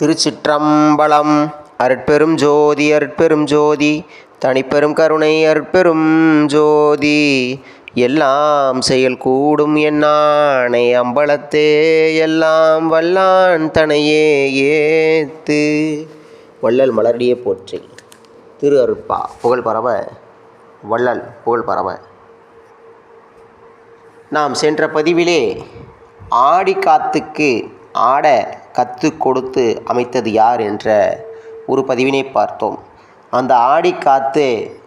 திருச்சிற்றம்பலம். அருட்பெரும் ஜோதி அருட்பெரும் ஜோதி. தனிப்பெரும் கருணை அருட்பெரும் ஜோதி. எல்லாம் செயல் கூடும் என்னானை அம்பலத்தே. எல்லாம் வல்லான் தனையே ஏத்து. வள்ளல் மலரடியே போற்றி. திரு அருட்பா புகழ் பரவ. வள்ளல் புகழ் பரவ. நாம் சென்ற பதிவிலே ஆடி காத்துக்கு ஆட கத்து கொடுத்து அமைத்தது யார் என்ற ஒரு பதிவினை பார்த்தோம். அந்த ஆடி காத்து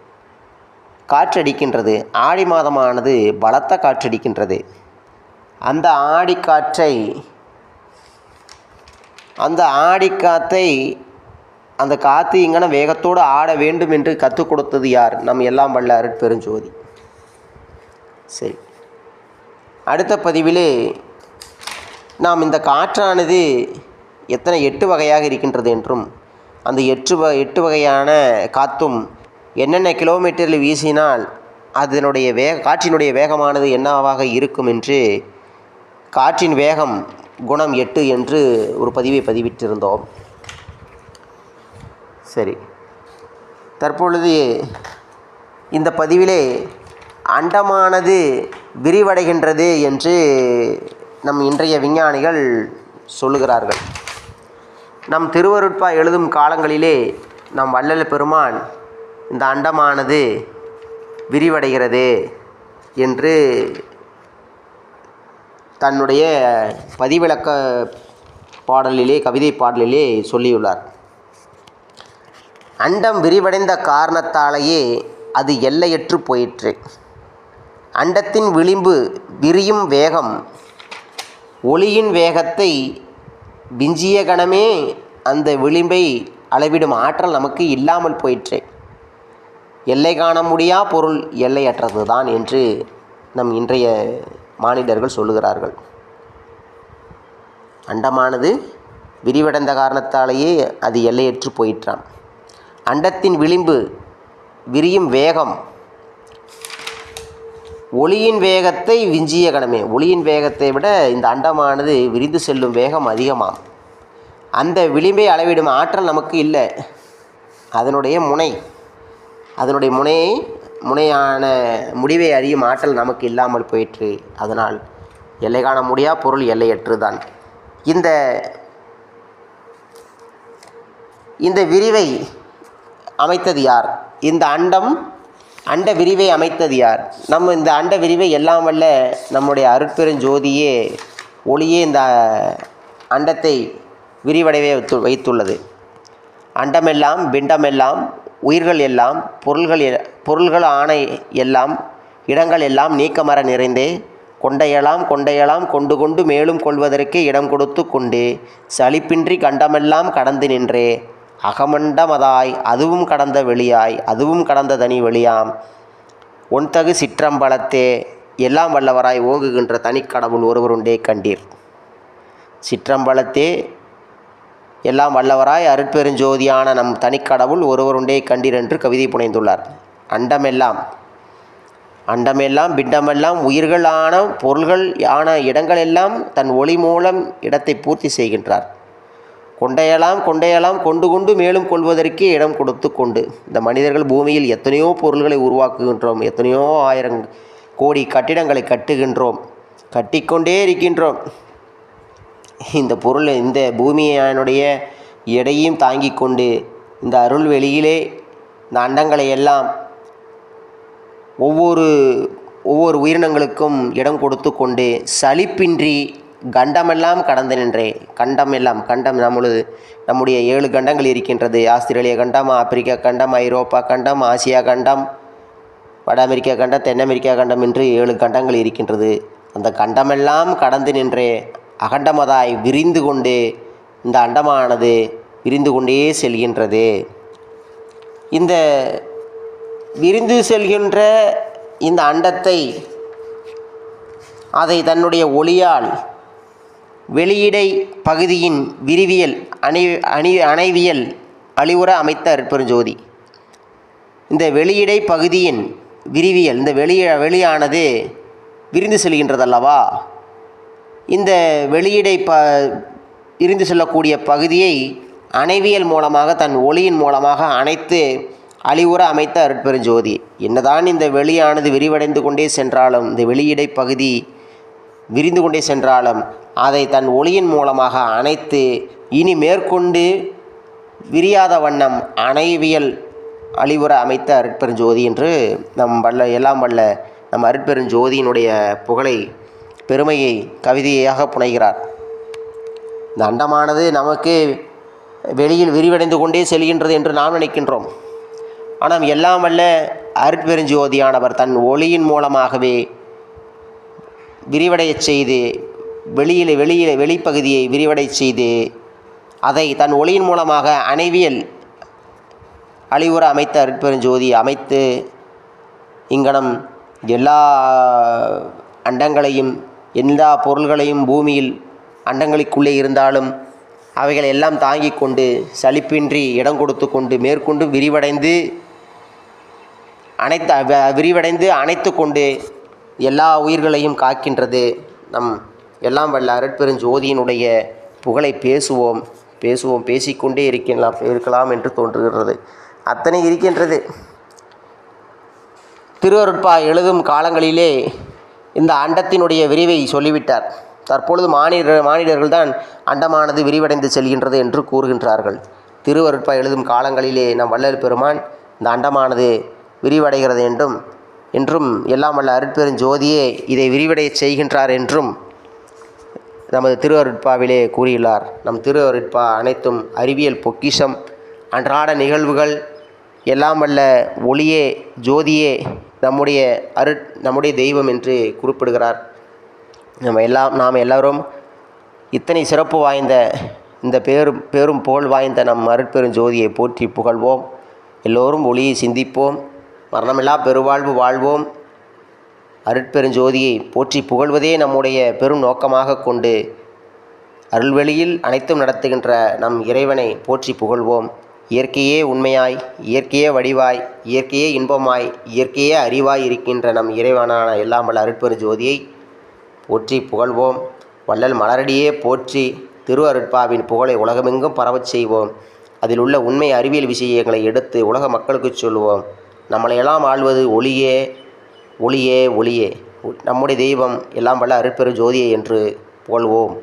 காற்றடிக்கின்றது. ஆடி மாதமானது பலத்த காற்றடிக்கின்றது. அந்த ஆடி காற்றை அந்த ஆடி காத்தை அந்த காற்று இங்கன வேகத்தோடு ஆட வேண்டும் என்று கற்றுக் கொடுத்தது யார்? நம் எல்லாம் வல்ல அருட்பெருஞ்சோதி. சரி. அடுத்த பதிவிலே நாம் இந்த காற்றானது எத்தனை எட்டு வகையாக இருக்கின்றது என்றும் அந்த எட்டு வ எட்டு வகையான காற்றும் என்னென்ன கிலோமீட்டரில் வீசினால் அதனுடைய வேக காற்றினுடைய வேகமானது என்னவாக இருக்கும் என்று காற்றின் வேகம் குணம் எட்டு என்று ஒரு பதிவை பதிவிட்டிருந்தோம். சரி. தற்பொழுது இந்த பதிவிலே அண்டமானது விரிவடைகின்றது என்று நம் இன்றைய விஞ்ஞானிகள் சொல்லுகிறார்கள் நம் திருவருட்பா எழுதும் காலங்களிலே நம் வள்ளல் பெருமான் இந்த அண்டமானது விரிவடைகிறது என்று தன்னுடைய பதிவிளக்க பாடலிலே கவிதை பாடலிலே சொல்லியுள்ளார். அண்டம் விரிவடைந்த காரணத்தாலேயே அது எல்லையற்று போயிற்று. அண்டத்தின் விளிம்பு விரியும் வேகம் ஒளியின் வேகத்தை விஞ்சிய கணமே அந்த விளிம்பை அளவிடும் ஆற்றல் நமக்கு இல்லாமல் போயிற்று. எல்லை காண முடியா பொருள் எல்லையற்றது தான் என்று நம் இன்றைய மாநிலர்கள் சொல்லுகிறார்கள். அண்டமானது விரிவடைந்த காரணத்தாலேயே அது எல்லையற்று போயிற்றான் அண்டத்தின் விளிம்பு விரியும் வேகம் ஒளியின் வேகத்தை விஞ்சிய கணமே ஒளியின் வேகத்தை விட இந்த அண்டமானது விரிந்து செல்லும் வேகம் அதிகமாகும் அந்த விளிம்பை அளவிடும் ஆற்றல் நமக்கு இல்லை. அதனுடைய முனை அதனுடைய முனையை முனையான முடிவை அறியும் ஆற்றல் நமக்கு இல்லாமல் போயிற்று. அதனால் எல்லை காண முடியா? பொருள் எல்லையற்று தான். இந்த இந்த விரிவை அமைத்தது யார்? இந்த அண்டம் அண்ட விரிவை அமைத்தது யார்? நம்ம இந்த அண்ட விரிவை எல்லாம் வல்ல நம்முடைய அருட்பெருஞ்சோதியே ஒளியே இந்த அண்டத்தை விரிவடைவே வைத்து வைத்துள்ளது. அண்டமெல்லாம் பிண்டமெல்லாம் உயிர்கள் எல்லாம் பொருள்கள் பொருள்கள் ஆணை எல்லாம் இடங்கள் எல்லாம் நீக்கமர நிறைந்தே கொண்டையலாம் கொண்டையலாம் கொண்டு கொண்டு மேலும் கொள்வதற்கு இடம் கொடுத்து கொண்டு சளிப்பின்றி கண்டமெல்லாம் கடந்து நின்றே அகமண்டமதாய் அதுவும் கடந்த வெளியாய் அதுவும் கடந்த தனி வெளியாம். ஒன்தகு சிற்றம்பலத்தே எல்லாம் வல்லவராய் ஓகுகின்ற தனிக்கடவுள் ஒருவருண்டே கண்டீர். சிற்றம்பலத்தே எல்லாம் வல்லவராய் அருட்பெருஞ்சோதியான நம் தனிக்கடவுள் ஒருவருண்டே கண்டீர் என்று கவிதை புனைந்துள்ளார். அண்டமெல்லாம். அண்டமெல்லாம் பிண்டமெல்லாம் உயிர்களான பொருள்கள் ஆன இடங்களெல்லாம் தன் ஒளி மூலம் இடத்தை பூர்த்தி செய்கின்றார். கொண்டையெல்லாம் கொண்டையெல்லாம் கொண்டு கொண்டு மேலும் கொள்வதற்கே இடம் கொடுத்து கொண்டு. இந்த மனிதர்கள் பூமியில் எத்தனையோ பொருள்களை உருவாக்குகின்றோம் எத்தனையோ ஆயிரம் கோடி கட்டிடங்களை கட்டுகின்றோம் கட்டிக்கொண்டே இருக்கின்றோம். இந்த பொருள் இந்த பூமியினுடைய எடையும் தாங்கி கொண்டு இந்த அருள் வெளியிலே இந்த அண்டங்களை எல்லாம் ஒவ்வொரு ஒவ்வொரு உயிரினங்களுக்கும் இடம் கொடுத்து கொண்டு சலிப்பின்றி கண்டமெல்லாம் கடந்து நின்றே. கண்டம் எல்லாம் கண்டம் நம்மளது நம்முடைய ஏழு கண்டங்கள் இருக்கின்றது. ஆஸ்திரேலிய கண்டம் ஆப்பிரிக்கா கண்டம் ஐரோப்பா கண்டம் ஆசியா கண்டம் வட அமெரிக்கா கண்டம் தென் அமெரிக்கா கண்டம் என்று ஏழு கண்டங்கள் இருக்கின்றது. அந்த கண்டமெல்லாம் கடந்து நின்றே. அகண்டமதாய் விரிந்து கொண்டு இந்த அண்டமானது விரிந்து கொண்டே செல்கின்றது. இந்த விரிந்து செல்கின்ற இந்த அண்டத்தை அதை தன்னுடைய ஒளியால் வெளியிடை பகுதியின் விரிவியல் அணை அணி அணைவியல் அழிவுற அமைத்த அருட்பெருஞ்சோதி. இந்த வெளியிடை பகுதியின் விரிவியல் இந்த வெளிய வெளியானது விரிந்து செல்கின்றதல்லவா? இந்த வெளியிடை ப விரிந்து செல்லக்கூடிய பகுதியை அணைவியல் மூலமாக தன் ஒளியின் மூலமாக அனைத்து அழிவுற அமைத்த அருட்பெருஞ்சோதி. என்னதான் இந்த வெளியானது விரிவடைந்து கொண்டே சென்றாலும் இந்த வெளியிடை பகுதி விரிந்து கொண்டே சென்றாலும் அதை தன் ஒளியின் மூலமாக அணைத்து இனி மேற்கொண்டு விரியாத வண்ணம் அணைவியல் அழிவுற அமைத்த அருட்பெருஞ்சோதி என்று நம் வல்ல எல்லாம் வல்ல நம் அருட்பெருஞ்சோதியினுடைய புகழை பெருமையை கவிதையாக புனைகிறார். இந்த அண்டமானது நமக்கு வெளியில் விரிவடைந்து கொண்டே செல்கின்றது என்று நாம் நினைக்கின்றோம். ஆனால் எல்லாம் வல்ல அருட்பெருஞ்சோதியானவர் தன் ஒளியின் மூலமாகவே விரிவடையச் செய்து வெளியில் வெளியில் வெளிப்பகுதியை விரிவடை செய்து அதை தன் ஒளியின் மூலமாக அணைவியல் அழிவுற அமைத்த அருட்பெருஞ்சோதி அமைத்து இங்கனம் எல்லா அண்டங்களையும் எல்லா பொருள்களையும் பூமியில் அண்டங்களுக்குள்ளே இருந்தாலும் அவைகளை எல்லாம் தாங்கி கொண்டு சலிப்பின்றி இடம் கொடுத்து கொண்டு மேற்கொண்டு விரிவடைந்து அனைத்து விரிவடைந்து அணைத்து கொண்டு எல்லா உயிர்களையும் காக்கின்றது நம் எல்லாம் வல்ல அருட்பெருஞ்சோதியினுடைய புகழை பேசுவோம் பேசுவோம் பேசிக்கொண்டே இருக்கலாம் இருக்கலாம் என்று தோன்றுகிறது. அத்தனை இருக்கின்றது. திருவருட்பா எழுதும் காலங்களிலே இந்த அண்டத்தினுடைய விரிவை சொல்லிவிட்டார். தற்பொழுது மானிட மானிடர்கள் தான் அண்டமானது விரிவடைந்து செல்கின்றது என்று கூறுகின்றார்கள். திருவருட்பா எழுதும் காலங்களிலே நம் வள்ளல் பெருமான் இந்த அண்டமானது விரிவடைகிறது என்றும் என்றும் எல்லாம் வல்ல அருட்பெருஞ்சோதியே இதை விரிவடைய செய்கின்றார் என்றும் நமது திருவருட்பாவிலே கூறியுள்ளார். நம் திருவருட்பா அனைத்தும் அறிவியல் பொக்கிஷம். அன்றாட நிகழ்வுகள் எல்லாம் வல்ல ஒளியே ஜோதியே நம்முடைய அருட் நம்முடைய தெய்வம் என்று குறிப்பிடுகிறார். நம்ம எல்லாம் நாம் எல்லோரும் இத்தனை சிறப்பு வாய்ந்த இந்த பேரும் பேரும் புகழ் வாய்ந்த நம் அருட்பெரும் ஜோதியை போற்றி புகழ்வோம். எல்லோரும் ஒளியை சிந்திப்போம். மரணமில்லா பெருவாழ்வு வாழ்வோம். அருட்பெருஞ்சோதியை போற்றி புகழ்வதே நம்முடைய பெரும் நோக்கமாக கொண்டு அருள்வெளியில் அனைத்தும் நடத்துகின்ற நம் இறைவனை போற்றி புகழ்வோம். இயற்கையே உண்மையாய் இயற்கையே வடிவாய் இயற்கையே இன்பமாய் இயற்கையே அறிவாய் இருக்கின்ற நம் இறைவனான எல்லாம் அருட்பெருஞ்சோதியை போற்றி புகழ்வோம். வள்ளல் மலரடியே போற்றி திரு அருட்பாவின் புகழை உலகமெங்கும் பரவச் செய்வோம். அதில் உள்ள உண்மை அறிவியல் விஷயங்களை எடுத்து உலக மக்களுக்கு சொல்லுவோம் நம்மளையெல்லாம் ஆள்வது ஒளியே ஒளியே ஒளியே. நம்முடைய தெய்வம் எல்லாம் வல்ல அருட்பெரு ஜோதியே என்று புகழ்வோம்.